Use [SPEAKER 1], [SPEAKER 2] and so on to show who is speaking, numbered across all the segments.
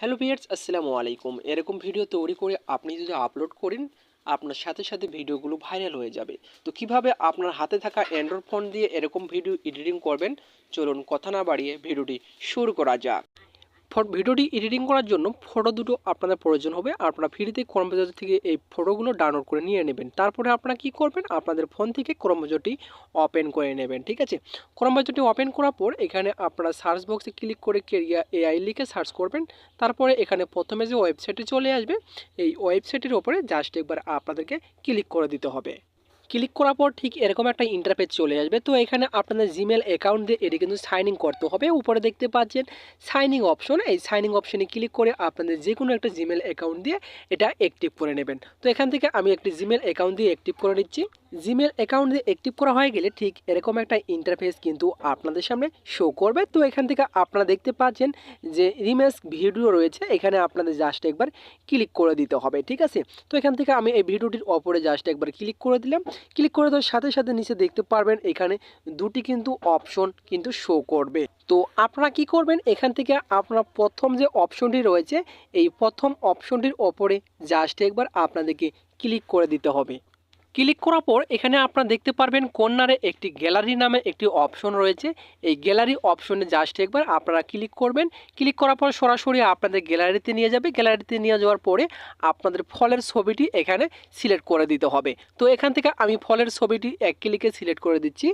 [SPEAKER 1] Hello viewers আসসালামু আলাইকুম। এরকম ভিডিও তৈরি করে আপনি যদি আপলোড করেন, আপনার সাথে সাথে ভিডিওগুলো ভাইরাল হয়ে যাবে। তো কীভাবে আপনার হাতে থাকা অ্যান্ড্রয়েড ফোন দিয়ে এরকম ভিডিও এডিটিং করবেন? চলুন কথা না বাড়িয়ে ভিডিওটি শুরু করা যাক। ভিডিওটি এডিটিং করার জন্য ফটো দুটো আপনাদের প্রয়োজন হবে। আপনারা ফ্রিতে ক্রমবাজার থেকে এই ফটোগুলো ডাউনলোড করে নিয়ে নেবেন। তারপরে আপনারা কি করবেন? আপনাদের ফোন থেকে ক্রমবাজারটি ওপেন করে নেবেন, ঠিক আছে? ক্রমবাজারটি ওপেন করার পর এখানে আপনারা সার্চ বক্সে ক্লিক করে কেরিয়া এআই লিখে সার্চ করবেন। তারপরে এখানে প্রথমে যে ওয়েবসাইটে চলে আসবে, এই ওয়েবসাইটের ওপরে জাস্ট একবার আপনাদেরকে ক্লিক করে দিতে হবে। ক্লিক করার পর ঠিক এরকম একটা ইন্টারফেস চলে আসবে। তো এখানে আপনাদের জিমেল অ্যাকাউন্ট দিয়ে এটি কিন্তু সাইন ইন করতে হবে। উপরে দেখতে পাচ্ছেন সাইনিং অপশন এই সাইনিং অপশনে ক্লিক করে আপনাদের যে কোনো একটা জিমেল অ্যাকাউন্ট দিয়ে এটা অ্যাক্টিভ করে নেবেন। তো এখান থেকে আমি একটি জিমেল অ্যাকাউন্ট দিয়ে অ্যাক্টিভ করে নিচ্ছি। জিমেল অ্যাকাউন্ট দিয়ে অ্যাক্টিভ করা হয়ে গেলে ঠিক এরকম একটা ইন্টারফেস কিন্তু আপনাদের সামনে শো করবে। তো এখান থেকে আপনারা দেখতে পাচ্ছেন যে রিমেস ভিডিও রয়েছে, এখানে আপনাদের জাস্ট একবার ক্লিক করে দিতে হবে, ঠিক আছে? তো এখান থেকে আমি এই ভিডিওটির ওপরে জাস্ট একবার ক্লিক করে দিলাম। ক্লিক করে দেওয়ার সাথে সাথে নিচে দেখতে পারবেন এখানে দুটি কিন্তু অপশন কিন্তু শো করবে। তো আপনারা কি করবেন? এখান থেকে আপনার প্রথম যে অপশনটি রয়েছে, এই প্রথম অপশনটির ওপরে জাস্ট একবার আপনাদেরকে ক্লিক করে দিতে হবে। ক্লিক করার পর এখানে আপনারা দেখতে পারবেন কন্যারে একটি গ্যালারি নামে একটি অপশন রয়েছে। এই গ্যালারি অপশনে জাস্ট একবার আপনারা ক্লিক করবেন। ক্লিক করার পর সরাসরি আপনাদের গ্যালারিতে নিয়ে যাবে। গ্যালারিতে নিয়ে যাওয়ার পরে আপনাদের ফলের ছবিটি এখানে সিলেক্ট করে দিতে হবে। তো এখান থেকে আমি ফলের ছবিটি এক ক্লিকে সিলেক্ট করে দিচ্ছি।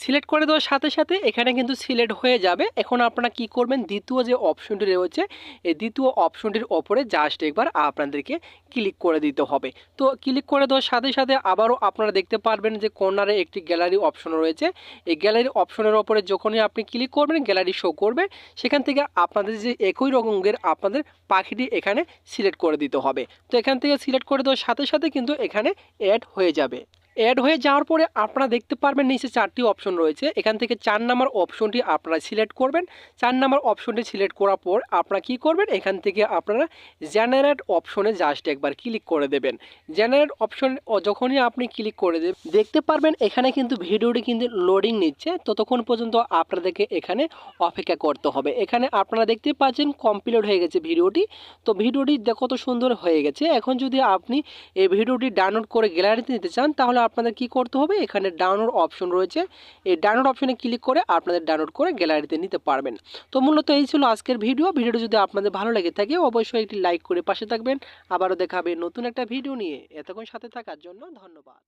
[SPEAKER 1] সিলেক্ট করে দেওয়ার সাথে সাথে এখানে কিন্তু সিলেক্ট হয়ে যাবে। এখন আপনারা কি করবেন? দ্বিতীয় যে অপশনটি রয়েছে, এই দ্বিতীয় অপশনটির ওপরে জাস্ট একবার আপনাদেরকে ক্লিক করে দিতে হবে। তো ক্লিক করে দেওয়ার সাথে সাথে আবারও আপনারা দেখতে পারবেন যে কর্নারে একটি গ্যালারি অপশন রয়েছে। এই গ্যালারি অপশনের ওপরে যখনই আপনি ক্লিক করবেন গ্যালারি শো করবে, সেখান থেকে আপনাদের যে একই রকমের আপনাদের পাখিটি এখানে সিলেক্ট করে দিতে হবে। তো এখান থেকে সিলেক্ট করে দেওয়ার সাথে সাথে কিন্তু এখানে অ্যাড হয়ে যাবে। অ্যাড হয়ে যাওয়ার পরে আপনারা দেখতে পারবেন নিচে চারটি অপশন রয়েছে। এখান থেকে চার নাম্বার অপশনটি আপনারা সিলেক্ট করবেন। চার নাম্বার অপশনটি সিলেক্ট করার পর আপনারা কী করবেন? এখান থেকে আপনারা জেনারেট অপশনে জাস্ট একবার ক্লিক করে দেবেন। জেনারেট অপশন যখনই আপনি ক্লিক করে দেবেন, দেখতে পারবেন এখানে কিন্তু ভিডিওটি কিন্তু লোডিং নিচ্ছে। ততক্ষণ পর্যন্ত আপনাদেরকে এখানে অপেক্ষা করতে হবে। এখানে আপনারা দেখতে পাচ্ছেন কমপ্লিট হয়ে গেছে ভিডিওটি। তো ভিডিওটি কত সুন্দর হয়ে গেছে। এখন যদি আপনি এই ভিডিওটি ডাউনলোড করে গ্যালারিতে নিতে চান, তাহলে আপনাদের কি করতে হবে? এখানে ডাউনলোড অপশন রয়েছে। এই ডাউনলোড অপশনে ক্লিক করে আপনাদের ডাউনলোড করে গ্যালারিতে নিতে পারবেন। তো মূলত এই ছিল আজকের ভিডিও ভিডিওটি যদি আপনাদের ভালো লেগে থাকে, অবশ্যই একটি লাইক করে পাশে থাকবেন। আবারও দেখাবে নতুন একটা ভিডিও নিয়ে। এতক্ষণ সাথে থাকার জন্য ধন্যবাদ।